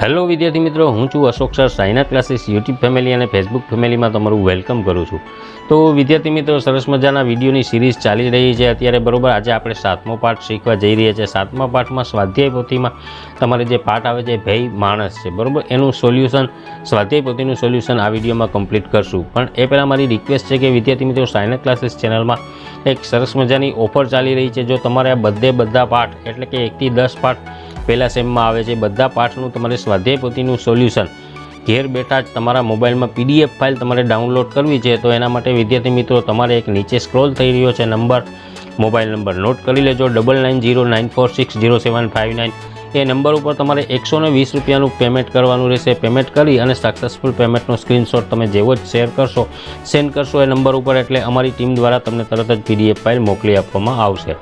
Hello વિદ્યાર્થી મિત્રો, હું છું Ashok sir Saina classes, YouTube family અને ફેસબુક ફેમિલીમાં તમારું વેલકમ કરું છું. તો વિદ્યાર્થી મિત્રો, સરસ મજાના વિડીયોની સિરીઝ ચાલી રહી છે. અત્યારે બરોબર, આજે આપણે સાતમો પાઠ શીખવા જઈ રહ્યા છીએ સાતમા પાઠમાં સ્વાધ્યાય પોથીમાં તમારે જે પાઠ આવે છે ભય માણસ છે. બરોબર? એનું સોલ્યુશન, સ્વાધ્યાય પોથીનું સોલ્યુશન આ વિડીયોમાં કમ્પ્લીટ કરશું. પણ એ પહેલાં મારી રિક્વેસ્ટ છે કે વિદ્યાર્થી મિત્રો સાઇના ક્લાસીસ ચેનલમાં એક સરસ મજાની ઓફર ચાલી રહી છે. જો તમારે આ બધે બધા પાઠ, એટલે કે એકથી દસ પાઠ પહેલાં સેમમાં આવે છે. બધા પાઠનું તમારે સ્વાધ્યાય પોતીનું સોલ્યુશન. ઘેર બેઠા જ તમારા મોબાઈલમાં પીડીએફ ફાઇલ તમારે ડાઉનલોડ કરવી છે, તો એના માટે વિદ્યાર્થી મિત્રો તમારે એક નીચે સ્ક્રોલ થઈ રહ્યો છે નંબર. મોબાઈલ નંબર નોટ કરી લેજો. Double nine zero nine four six zero seven five nine. એ નંબર ઉપર તમારે એકસો ને વીસ રૂપિયાનું પેમેન્ટ કરવાનું રહેશે. પેમેન્ટ કરી અને સક્સેસફુલ પેમેન્ટનો સ્ક્રીનશોટ તમે જેવો જ શેર કરશો સેન્ડ કરશો એ નંબર ઉપર એટલે અમારી ટીમ દ્વારા તમને તરત જ પીડીએફ ફાઇલ મોકલી આપવામાં આવશે.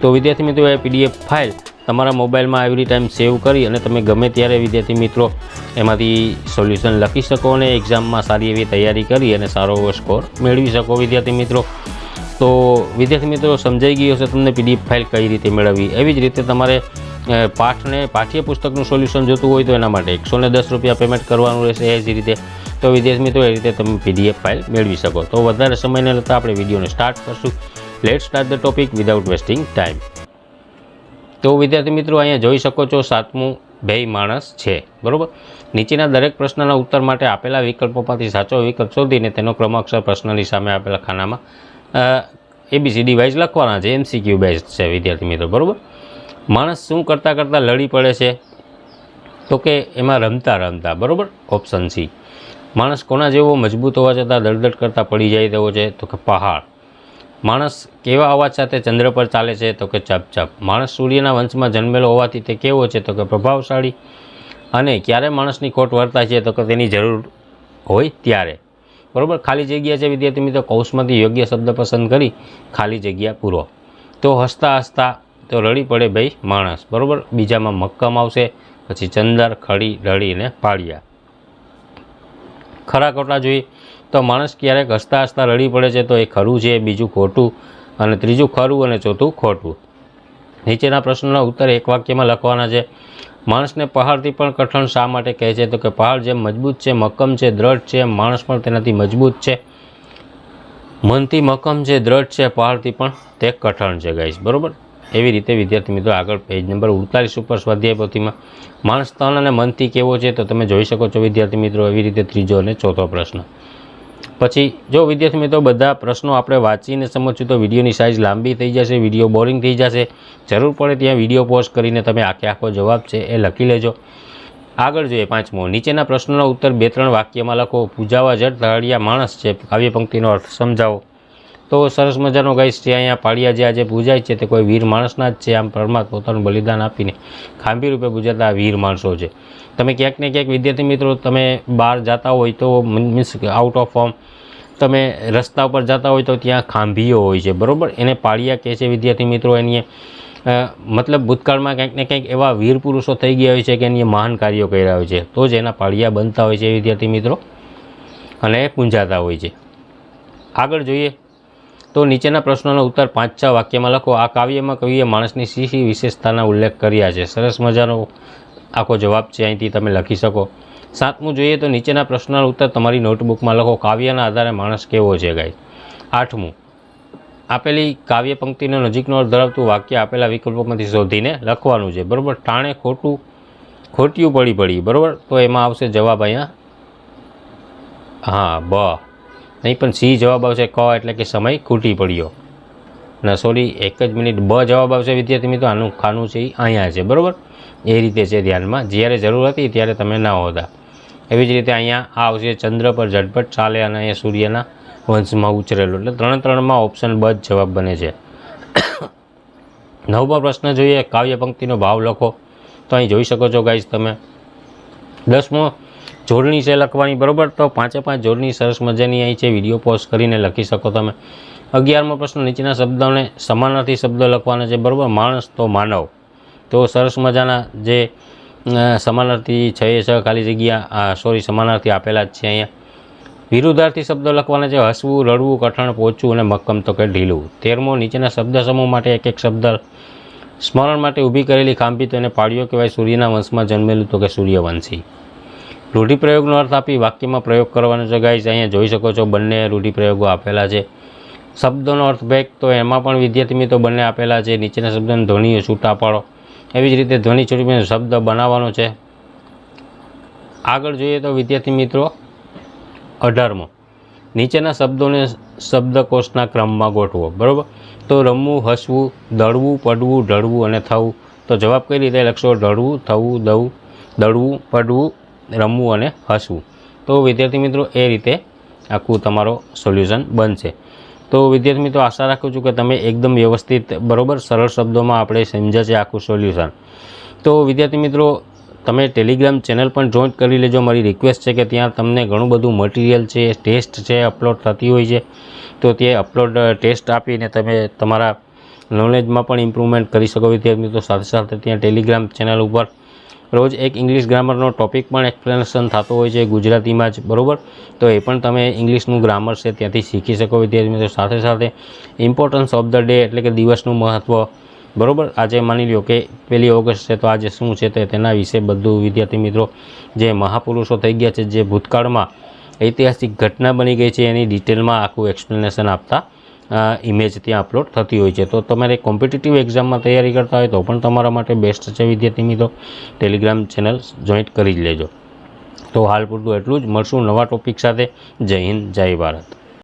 તો વિદ્યાર્થી મિત્રો, એ પીડીએફ ફાઇલ તમારા મોબાઈલમાં એવરી ટાઈમ સેવ કરી અને તમે ગમે ત્યારે વિદ્યાર્થી મિત્રો એમાંથી સોલ્યુશન લખી શકો અને એક્ઝામમાં સારી એવી તૈયારી કરી અને સારો એવો સ્કોર મેળવી શકો વિદ્યાર્થી મિત્રો. તો વિદ્યાર્થી મિત્રો સમજાઈ ગયું હશે તમને પીડીએફ ફાઇલ કઈ રીતે મેળવવી. એવી જ રીતે તમારે પાઠને, પાઠ્યપુસ્તકનું સોલ્યુશન જોતું હોય તો એના માટે એકસો ને દસ રૂપિયા પેમેન્ટ કરવાનું રહેશે એ જ રીતે. તો વિદ્યાર્થી મિત્રો એ રીતે તમે પીડીએફ ફાઇલ મેળવી શકો. તો વધારે સમયને લેતા આપણે વિડીયોને સ્ટાર્ટ કરશું. Let start the topic without wasting time તો વિદ્યાર્થી મિત્રો અહીંયા જોઈ શકો છો સાતમું ભેય માણસ છે, બરાબર? નીચેના દરેક પ્રશ્નના ઉત્તર માટે આપેલા વિકલ્પોમાંથી સાચો વિકલ્પ શોધીને તેનો ક્રમાંકસર પ્રશ્નની સામે આપેલા ખાનામાં એબીસીડી વાઇઝ લખવાના છે એમસીક્યુ બેઝ છે વિદ્યાર્થી મિત્રો, બરાબર? માણસ શું કરતાં કરતાં લડી પડે છે? તો કે એમાં રમતા રમતા, બરાબર? ઓપ્શન સી માણસ કોના જેવો મજબૂત હોવા છતાં દળદળ કરતાં પડી જાય તેવો છે, તો કે પહાડ. માણસ કેવા અવાજ સાથે ચંદ્ર પર ચાલે છે તો કે ચપ ચપ. માણસ સૂર્યના વંશમાં જન્મેલો હોવાથી તે કેવો છે તો કે પ્રભાવશાળી. અને ક્યારે માણસની ખોટ વર્તાય છે તો કે તેની જરૂર હોય ત્યારે. બરાબર? ખાલી જગ્યા છે વિદ્યાર્થી મિત્રો? કૌશમાંથી યોગ્ય શબ્દ પસંદ કરી ખાલી જગ્યા પૂરો. તો હસતા હસતા તો રડી પડે ભાઈ માણસ. બરાબર? બીજામાં મક્કમ આવશે, પછી ચંદર ખડી રડી અને પાળિયા ખરા ખોટા જોઈએ તો માણસ ક્યારેક હસતા હસતા રડી પડે છે તો એ ખરું છે, બીજું ખોટું અને ત્રીજું ખરું અને ચોથું ખોટું. નીચેના પ્રશ્નોના ઉત્તર એક વાક્યમાં લખવાના છે, માણસને પહાડથી પણ કઠણ શા માટે કહે છે? તો કે પહાડ જેમ મજબૂત છે, મક્કમ છે, દ્રઢ છે, માણસ પણ તેનાથી મજબૂત છે. મનથી મક્કમ છે, દ્રઢ છે, પહાડથી પણ તે કઠણ છે ગાઈસ બરાબર? એવી રીતે વિદ્યાર્થી મિત્રો આગળ પેજ નંબર ઉડતાલીસ ઉપર સ્વાધ્યાય પોથીમાં, માણસ તન અને મનથી કેવો છે? તો તમે જોઈ શકો છો વિદ્યાર્થી મિત્રો એવી રીતે ત્રીજો અને ચોથો પ્રશ્ન. પછી જો વિદ્યાર્થી મિત્રો બધા પ્રશ્નો આપણે વાંચીને સમજશું તો વિડીયોની સાઇઝ લાંબી થઈ જશે, વીડિયો બોરિંગ થઈ જશે. જરૂર પડે ત્યાં વીડિયો પોઝ કરીને તમે આખે આખો જવાબ છે એ લખી લેજો. આગળ જોઈએ પાંચમો. નીચેના પ્રશ્નોના ઉત્તર બે ત્રણ વાક્યમાં લખો. પૂજાવા જટ ધડિયા માણસ છે. કાવ્ય પંક્તિનો અર્થ સમજાવો. તો સરસ મજાનો ગાઈસ છે, અહીંયા પાળિયા જે આજે પૂજાય છે તે કોઈ વીર માણસના જ છે, આમ પરમાત્મા પોતાનું બલિદાન આપીને ખાંભી રૂપે પૂજાતા વીર માણસો છે. તમે ક્યાંક ને ક્યાંક વિદ્યાર્થી મિત્રો, તમે બહાર જતા હોય તો મીન્સ આઉટ ઓફ ફોર્મ તમે રસ્તા ઉપર જતા હોય તો ત્યાં ખાંભીઓ હોય છે, બરાબર? એને પાળિયા કહે છે વિદ્યાર્થી મિત્રો એની મતલબ ભૂતકાળમાં કંઈક ને કંઈક એવા વીર પુરુષો થઈ ગયા હોય છે કે એની મહાન કાર્યો કર્યા હોય છે, તો જ એના પાળિયા બનતા હોય છે વિદ્યાર્થી મિત્રો અને પૂંજાતા હોય છે. આગળ જોઈએ તો નીચેના પ્રશ્નોનો ઉત્તર પાંચ છ વાક્યમાં લખો. આ કાવ્યમાં કવિએ માણસની શી શી વિશેષતાના ઉલ્લેખ કર્યા છે? સરસ મજાનો આખો જવાબ છે. અહીંથી તમે લખી શકો. સાતમું જોઈએ તો નીચેના પ્રશ્નોનો ઉત્તર તમારી નોટબુકમાં લખો. કાવ્યના આધારે માણસ કેવો છે ગાય? આઠમું. આપેલી કાવ્ય પંક્તિનો નજીકનો ધરાવતું વાક્ય આપેલા વિકલ્પોમાંથી શોધીને લખવાનું છે. બરાબર? ટાણે ખોટું, ખોટિયું પડી પડી. બરાબર? તો એમાં આવશે જવાબ અહીંયા. હા, બ. નહીં, પણ સી જવાબ આવશે ક એટલે કે સમય ખૂટી પડ્યો. ના સોરી એક જ મિનિટ બ જવાબ આવશે, વિદ્યાર્થી મિત્રો. આનું ખાનું છે અહીંયા છે, બરાબર? એ રીતે છે ધ્યાનમાં. જ્યારે જરૂર હતી ત્યારે તમે ના હોતા. એવી જ રીતે અહીંયા આ આવશે ચંદ્ર પર ઝટપટ ચાલે અને અહીંયા સૂર્યના વંશમાં ઉછરેલું. એટલે ત્રણ ત્રણમાં ઓપ્શન બ જ જવાબ બને છે. નવમો પ્રશ્ન જોઈએ કાવ્ય પંક્તિનો ભાવ લખો. તો અહીં જોઈ શકો છો ગાઈઝ તમે. દસમો જોડણી છે લખવાની, બરાબર? તો પાંચે પાંચ જોડણી સરસ મજાની અહીં છે. વીડિયો પોસ્ટ કરીને લખી શકો તમે. અગિયારમો પ્રશ્ન, નીચેના શબ્દોને સમાનાર્થી શબ્દો લખવાના છે, બરાબર? માણસ તો માનવ. તો સરસ મજાના જે સમાનાર્થી છે એ છ ખાલી જગ્યા સોરી, સમાનાર્થી આપેલા જ છે અહીંયા. વિરુદ્ધાર્થી શબ્દો લખવાના છે, હસવું, રડવું, કઠણ, પોચવું અને મક્કમ તો કે ઢીલું. તેરમો, નીચેના શબ્દ સમૂહ માટે એક એક શબ્દ સ્મરણ માટે ઊભી કરેલી ખાંભી તેને પાડ્યો કહેવાય. સૂર્યના વંશમાં જન્મેલું તો કે સૂર્યવંશી. રૂઢિપ્રયોગનો અર્થ આપી વાક્યમાં પ્રયોગ કરવાનો છે. ગાઈઝ અહીંયા જોઈ શકો છો બંને રૂઢિપ્રયોગો આપેલા છે. શબ્દોનો અર્થ બેક તો એમાં પણ વિદ્યાર્થી મિત્રો બંને આપેલા છે. નીચેના શબ્દોને ધ્વનિઓ છૂટા પાડો. એવી જ રીતે ધ્વનિ છૂટી શબ્દ બનાવવાનો છે. આગળ જોઈએ તો વિદ્યાર્થી મિત્રો, અઢારમો. નીચેના શબ્દોને શબ્દકોશના ક્રમમાં ગોઠવો, બરાબર? તો રમવું, હસવું દળવું પડવું, ઢળવું અને થવું. તો જવાબ કઈ રીતે લખશો? ઢળવું, થવું દવું દળવું પડવું રમવું અને હસવું. તો વિદ્યાર્થી મિત્રો, એ રીતે આખું તમારો સોલ્યુશન બનશે. તો વિદ્યાર્થી મિત્રો, આશા રાખું છું કે તમે એકદમ વ્યવસ્થિત, બરોબર, સરળ શબ્દોમાં આપણે સમજ્યા છે આખું સોલ્યુશન. તો વિદ્યાર્થી મિત્રો, તમે ટેલિગ્રામ ચેનલ પણ જોઈન્ટ કરી લેજો. મારી રિક્વેસ્ટ છે કે ત્યાં તમને ઘણું બધું મટીરિયલ છે, ટેસ્ટ છે, અપલોડ થતી હોય છે. તો તે અપલોડ ટેસ્ટ આપીને તમે તમારા નોલેજમાં પણ ઇમ્પ્રુવમેન્ટ કરી શકો વિદ્યાર્થી મિત્રો. સાથે સાથે ત્યાં ટેલિગ્રામ ચેનલ ઉપર રોજ એક ઇંગ્લિશ ગ્રામરનો ટોપિક પણ એક્સપ્લેનેશન થતો હોય છે ગુજરાતીમાં જ, બરાબર? તો એ પણ તમે ઇંગ્લિશનું ગ્રામર છે ત્યાંથી શીખી શકો વિદ્યાર્થી મિત્રો. સાથે સાથે ઇમ્પોર્ટન્સ ઓફ ધ ડે એટલે કે દિવસનું મહત્ત્વ બરાબર? આજે માની લ્યો કે પહેલી ઓગસ્ટ છે તો આજે શું છે તે તેના વિશે બધું વિદ્યાર્થી મિત્રો, જે મહાપુરુષો થઈ ગયા છે, જે ભૂતકાળમાં ઐતિહાસિક ઘટના બની ગઈ છે એની ડિટેલમાં આખું એક્સપ્લેનેશન આપતા ઇમેજ ત્યાં અપલોડ થતી હોય છે. તો તમારે કોમ્પિટિટિવ એક્ઝામમાં તૈયારી કરતા હોય તો પણ તમારા માટે બેસ્ટ છે વિદ્યાર્થી મિત્રો. ટેલિગ્રામ ચેનલ જોઈન્ટ કરી જ લેજો. તો હાલ પૂરતું એટલું જ. મળશું નવા ટોપિક સાથે. જય હિન્દ, જય ભારત.